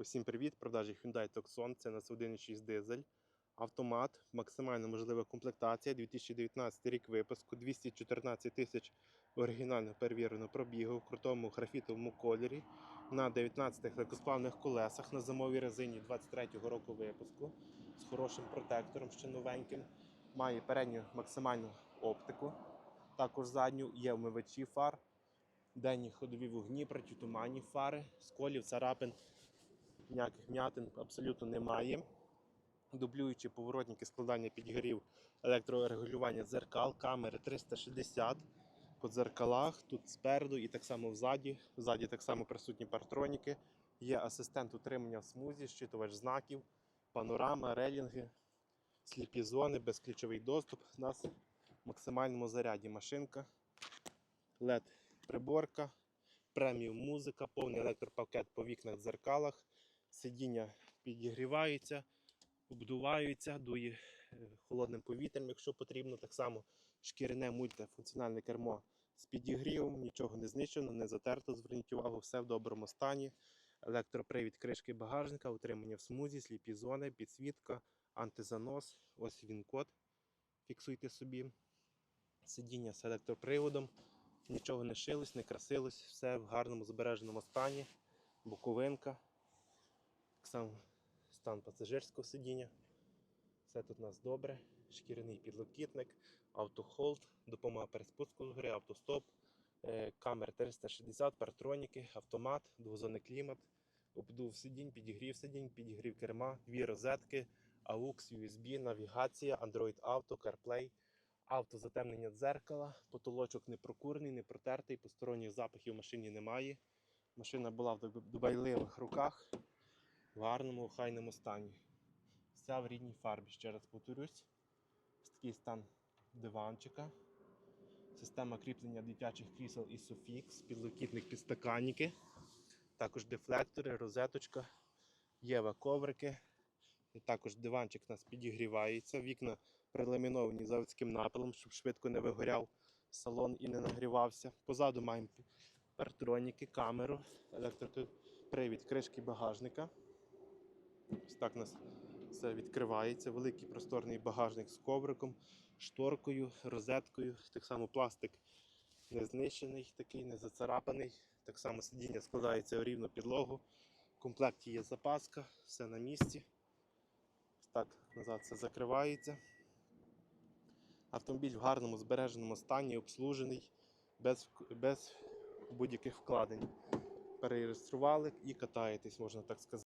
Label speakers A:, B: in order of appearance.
A: Усім привіт! Продажі Hyundai Tucson. Це у нас 1.6 дизель. Автомат, максимально можлива комплектація. 2019 рік випуску, 214 тисяч оригінально перевірено пробігу в крутому графітовому кольорі на 19 легкосплавних колесах на зимовій резині 23-го року випуску з хорошим протектором, ще новеньким. Має передню максимальну оптику. Також задню є вмивачі фар, денні ходові вогні, протитуманні фари, сколів, царапин, ніяких м'ятин абсолютно немає. Дублюючі поворотники складання підігрів, електрорегулювання дзеркал, камери 360 по дзеркалах, тут спереду і так само взаді. Взаді так само присутні партроніки. Є асистент утримання в смузі, щитувач знаків, панорама, релінги, сліпі зони, безключовий доступ. У нас в максимальному заряді машинка, LED приборка, преміум музика, повний електропакет по вікнах дзеркалах, сидіння підігріваються, обдуваються, дує е, холодним повітрям, якщо потрібно. Так само шкіряне мультифункціональне кермо з підігрівом, нічого не знищено, не затерто. Зверніть увагу, все в доброму стані. Електропривід кришки багажника, утримання в смузі, сліпі зони, підсвітка, антизанос. Ось він код. Фіксуйте собі. Сидіння з електроприводом. Нічого не шилось, не красилось, все в гарному збереженому стані. Боковинка. Само стан пасажирського сидіння. Все тут у нас добре. Шкіряний підлокітник, автохолд, допомога перед спуском з гори, автостоп, е, камер 360, партроніки, автомат, двозонний клімат, обдув сидінь, підігрів сидінь, підігрів керма, дві розетки, AUX, USB, навігація, Android Auto, CarPlay, автозатемнення дзеркала, потолочок не прокурений, не протертий, посторонніх запахів в машині немає. Машина була в доб- дбайливих руках, в гарному, охайному стані. Вся в рідній фарбі, ще раз повторюсь. Такий стан диванчика. Система кріплення дитячих крісел Isofix, підлокітник підстаканники, також дефлектори, розеточка, єва коврики. І також диванчик у нас підігрівається. Вікна преламіновані заводським напилом, щоб швидко не вигоряв салон і не нагрівався. Позаду маємо партроніки, камеру, електропривід кришки багажника. Ось так у нас все відкривається. Великий просторний багажник з ковриком, шторкою, розеткою. Так само пластик не знищений, такий не зацарапаний. Так само сидіння складається в рівну підлогу. В комплекті є запаска, все на місці. Ось так назад все закривається. Автомобіль в гарному збереженому стані, обслужений, без, без будь-яких вкладень. Перереєстрували і катаєтесь, можна так сказати.